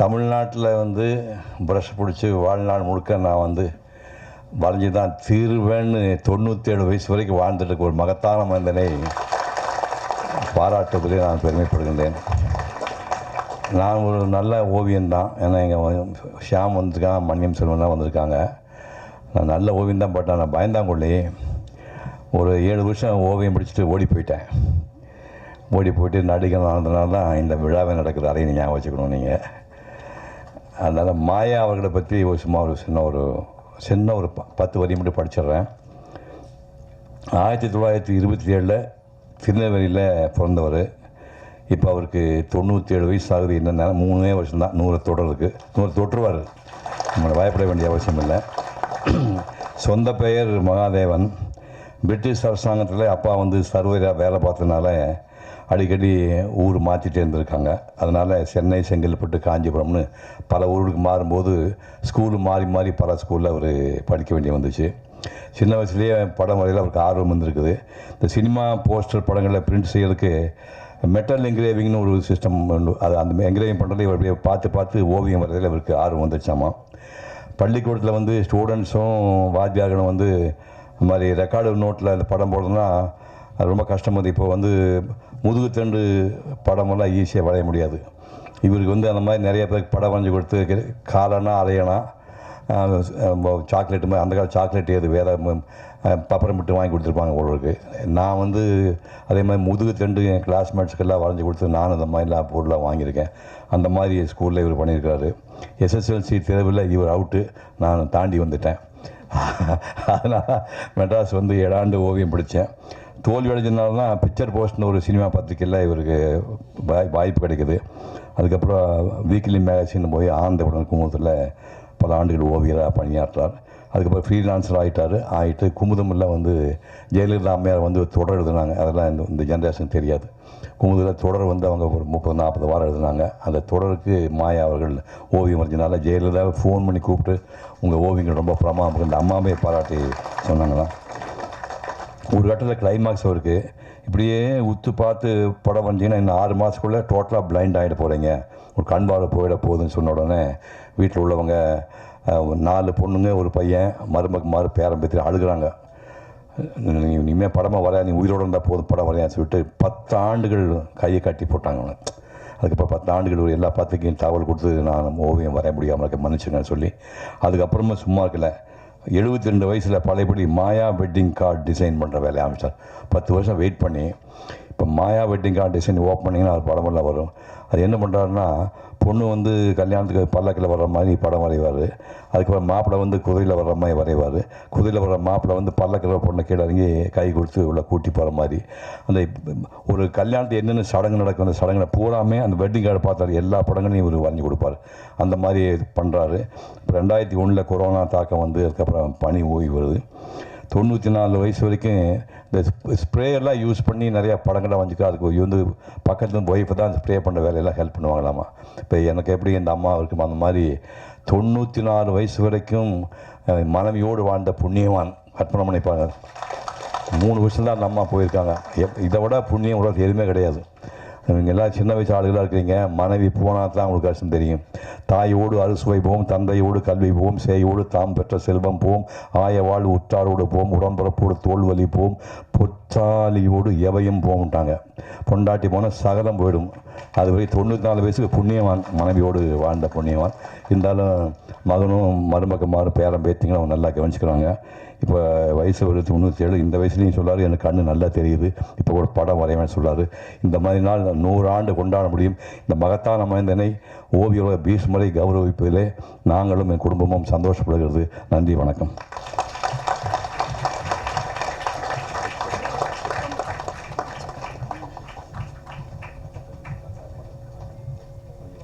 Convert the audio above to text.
தமிழ்நாட்டில் வந்து ப்ரஷ் பிடிச்சி வாழ்நாள் முழுக்க நான் வந்து வரைஞ்சி தான் தீர்வேன்னு தொண்ணூற்றேழு வயசு வரைக்கும் வாழ்ந்துட்டு இருக்க ஒரு மகத்தான மனிதனை பாராட்டுவதிலே நான் பெருமைப்படுகின்றேன். நான் ஒரு நல்ல ஓவியன்தான் ஏன்னா எங்கள் ஷியாம் வந்திருக்கான் மன்னியம் செல்வன் தான் வந்திருக்காங்க. நான் நல்ல ஓவியம் தான் பட் நான் பயந்தாங்கொள்ளி ஒரு ஏழு வருஷம் ஓவியம் பிடிச்சிட்டு ஓடி போயிட்டேன். ஓடி போயிட்டு நடிகர் ஆனதுனால தான் இந்த விழாவே நடக்குது அதையும் ஞாபகம் வச்சுக்கணும் நீங்கள் அதனால் மாயா அவர்களை பற்றி ஒரு சும்மா ஒரு சின்ன ஒரு சின்ன ஒரு ப- பத்து வரி மட்டும் படிச்சிடுறேன். ஆயிரத்தி தொள்ளாயிரத்தி இருபத்தி ஏழில் திருநெல்வேலியில் பிறந்தவர். இப்போ அவருக்கு தொண்ணூற்றி ஏழு வயசு ஆகுது என்னென்ன மூணே வருஷம் தான் நூறு இருக்குது நூறு தொற்றுவார். நம்மளை பயப்பட வேண்டிய அவசியம் இல்லை. சொந்த பெயர் மகாதேவன். பிரிட்டிஷ் அரசாங்கத்தில் அப்பா வந்து சர்வராக வேலை பார்த்ததுனால அடிக்கடி ஊர் மாற்றிட்டே இருந்திருக்காங்க. அதனால் சென்னை செங்கல்பட்டு காஞ்சிபுரம்னு பல ஊருக்கு மாறும்போது ஸ்கூலு மாறி மாறி பல ஸ்கூலில் அவர் படிக்க வேண்டிய வந்துச்சு. சின்ன வயசுலேயே படம் வரையில் அவருக்கு ஆர்வம் வந்திருக்குது இந்த சினிமா போஸ்டர் படங்களை பிரிண்ட் செய்யறதுக்கு மெட்டல் என்கிரேவிங்னு ஒரு சிஸ்டம் அது அந்த என்கிரேவிங் பண்ணுறது இவர் அப்படியே பார்த்து பார்த்து ஓவியம் வரையில் இவருக்கு ஆர்வம் வந்துச்சாமா பள்ளிக்கூடத்தில் வந்து ஸ்டூடெண்ட்ஸும் வாத்தியார்களும் வந்து இந்த மாதிரி ரெக்கார்டு நோட்டில் இந்த படம் போடுறதுனா அது ரொம்ப கஷ்டம் வந்து. இப்போ வந்து முதுகுத்தண்டு படமெல்லாம் ஈஸியாக வரைய முடியாது. இவருக்கு வந்து அந்த மாதிரி நிறைய பேருக்கு படம் வரைஞ்சி கொடுத்து காலனா அரையனா சாக்லேட்டு மாதிரி அந்த கால சாக்லேட் எது வேறு பப்பரம் விட்டு வாங்கி கொடுத்துருப்பாங்க ஒருவருக்கு நான் வந்து அதே மாதிரி முதுகு தண்டு என் கிளாஸ்மேட்ஸ்க்கெல்லாம் வரைஞ்சி கொடுத்து நானும் அந்த மாதிரிலாம் பொருளாக வாங்கியிருக்கேன். அந்த மாதிரி ஸ்கூலில் இவர் பண்ணியிருக்காரு எஸ்எஸ்எல்சி தேர்வில் இவர் அவுட்டு நான் தாண்டி வந்துட்டேன். அதனால் மெட்ராஸ் வந்து ஏழாண்டு ஓவியம் பிடித்தேன். தோல்வி அடைஞ்சதுனால தான் பிக்சர் போஸ்ட்னு ஒரு சினிமா பத்திரிக்கையில் இவருக்கு வாய் வாய்ப்பு கிடைக்குது. அதுக்கப்புறம் வீக்லி மேகசின் போய் ஆனந்தவுடன் குமுதத்தில் பல ஆண்டுகள் ஓவியராக பணியாற்றார். அதுக்கப்புறம் ஃப்ரீலான்சர் ஆகிட்டார் ஆகிட்டு குமுதமில் வந்து ஜெயலலிதா அம்மையார் வந்து தொடர் எழுதுனாங்க. அதெல்லாம் இந்த இந்த ஜென்ரேஷன் தெரியாது. குமுதில் தொடர் வந்து அவங்க ஒரு முப்பது நாற்பது வாரம் எழுதுனாங்க. அந்த தொடருக்கு மாயா அவர்கள் ஓவியம் வரைஞ்சனால ஜெயலலிதாவை ஃபோன் பண்ணி கூப்பிட்டு உங்கள் ஓவியங்கள் ரொம்ப பிரமாதம். அந்த அம்மாவே பாராட்டி சொன்னாங்களாம். ஒரு கட்டத்தில் கிளைமாக்ஸ் அவருக்கு இப்படியே உத்து பார்த்து படம் வந்தீங்கன்னா இன்னும் ஆறு மாதத்துக்குள்ளே டோட்டலாக பிளைண்ட் ஆகிட போகிறீங்க ஒரு கண் பார்வை போயிட போகுதுன்னு சொன்ன உடனே வீட்டில் உள்ளவங்க நாலு பொண்ணுங்க ஒரு பையன் மருமக்கு மாறு பேரம் பேத்தி அழுகுறாங்க. நீ இனிமேல் படமாக வரையா நீ உயிரோடு இருந்தால் போதும் படம் வரையான்னு சொல்லிட்டு பத்து ஆண்டுகள் கையை கட்டி போட்டாங்க அவனை. அதுக்கப்புறம் பத்து ஆண்டுகள் ஒரு எல்லா பத்திரிக்கையும் தகவல் கொடுத்து நான் ஓவியம் வரைய முடியாமல் இருக்க மன்னிச்சுங்கன்னு சொல்லி அதுக்கப்புறமா சும்மா இருக்கல. எழுபத்தி ரெண்டு வயசில் பழையபடி மாயா வெட்டிங் கார்டு டிசைன் பண்ணுற வேலையை ஆரம்பித்தார் பத்து வருஷம் வெயிட் பண்ணி இப்போ Maya wedding card design open பண்ணிங்கன்னா அது படமெல்லாம் வரும். அது என்ன பண்ணுறாருன்னா பொண்ணு வந்து கல்யாணத்துக்கு பல்லக்கில் வர்ற மாதிரி படம் வரைவார். அதுக்கப்புறம் மாப்பிள்ளை வந்து குதிரையில் வர்ற மாதிரி வரைவார். குதிரையில் வர்ற மாப்பிள்ளை வந்து பல்லக்கில் பொண்ணை கீழே இறங்கி கை கொடுத்து உள்ள கூட்டி போகிற மாதிரி. அந்த ஒரு கல்யாணத்து என்னென்ன சடங்கு நடக்கும் அந்த சடங்குல பூராமே அந்த வெட்டிங் கார்டு பார்த்தாரு. எல்லா படங்களையும் இவர் வரைஞ்சி கொடுப்பார். அந்த மாதிரி பண்ணுறாரு இப்போ ரெண்டாயிரத்தி ஒன்றில் கொரோனா தாக்கம் வந்து அதுக்கப்புறம் பனி ஓய்வு வருது. தொண்ணூற்றி நாலு வயசு வரைக்கும் இந்த ஸ்ப்ரேயெல்லாம் யூஸ் பண்ணி நிறையா படங்கள்லாம் வந்துக்கா அதுக்கு வந்து பக்கத்துல ஒய்ஃபு தான் ஸ்ப்ரே பண்ணுற வேலையெல்லாம் ஹெல்ப் பண்ணுவாங்களாமா. இப்போ எனக்கு எப்படி இந்த அம்மா இருக்கும் அந்த மாதிரி தொண்ணூற்றி நாலு வயசு வரைக்கும் மனைவியோடு வாழ்ந்த புண்ணியவான் கற்பனை பண்ணிப்பாங்க மூணு வருஷம் தான் அந்த அம்மா போயிருக்காங்க. எப் இதை விட புண்ணியம் உலகத்தில் எதுவுமே கிடையாது. இவங்க எல்லாம் சின்ன வயசு ஆளுகளாக இருக்கிறீங்க. மனைவி போனால் தான் உங்களுக்கு கஷ்டம் தெரியும். தாயோடு அறுசுவை போம் தந்தையோடு கல்வி போம் சேயோடு தாம் பெற்ற செல்வம் போம் ஆய வாழ் உற்றாரோடு போம் உடன்பரப்போடு தோல்வலி போம் பொற்றாலியோடு எவையும் போம்ட்டாங்க பொண்டாட்டி போனால் சகலம் போயிடும். அதுவரை தொண்ணூற்றி நாலு வயசுக்கு புண்ணியவான் மனைவியோடு வாழ்ந்த புண்ணியவான். இருந்தாலும் மகனும் மருமக்கமாரும் பேரம் பேத்திங்களும் அவங்க நல்லா கவனிச்சுக்கிறாங்க. இப்போ வயசு ஒரு தொண்ணூற்றி ஏழு இந்த வயசுலேயும் சொல்லாரு எனக்கு கண்ணு நல்லா தெரியுது. இப்போ ஒரு படம் வரையவேன் சொல்லார். இந்த மாதிரி நாள் நூறு ஆண்டு கொண்டாட முடியும். இந்த மகத்தான மனிதனை ஓவியோட பீஷ்மரை கௌரவிப்பதிலே நாங்களும் என் குடும்பமும் சந்தோஷப்படுகிறது. நன்றி வணக்கம்.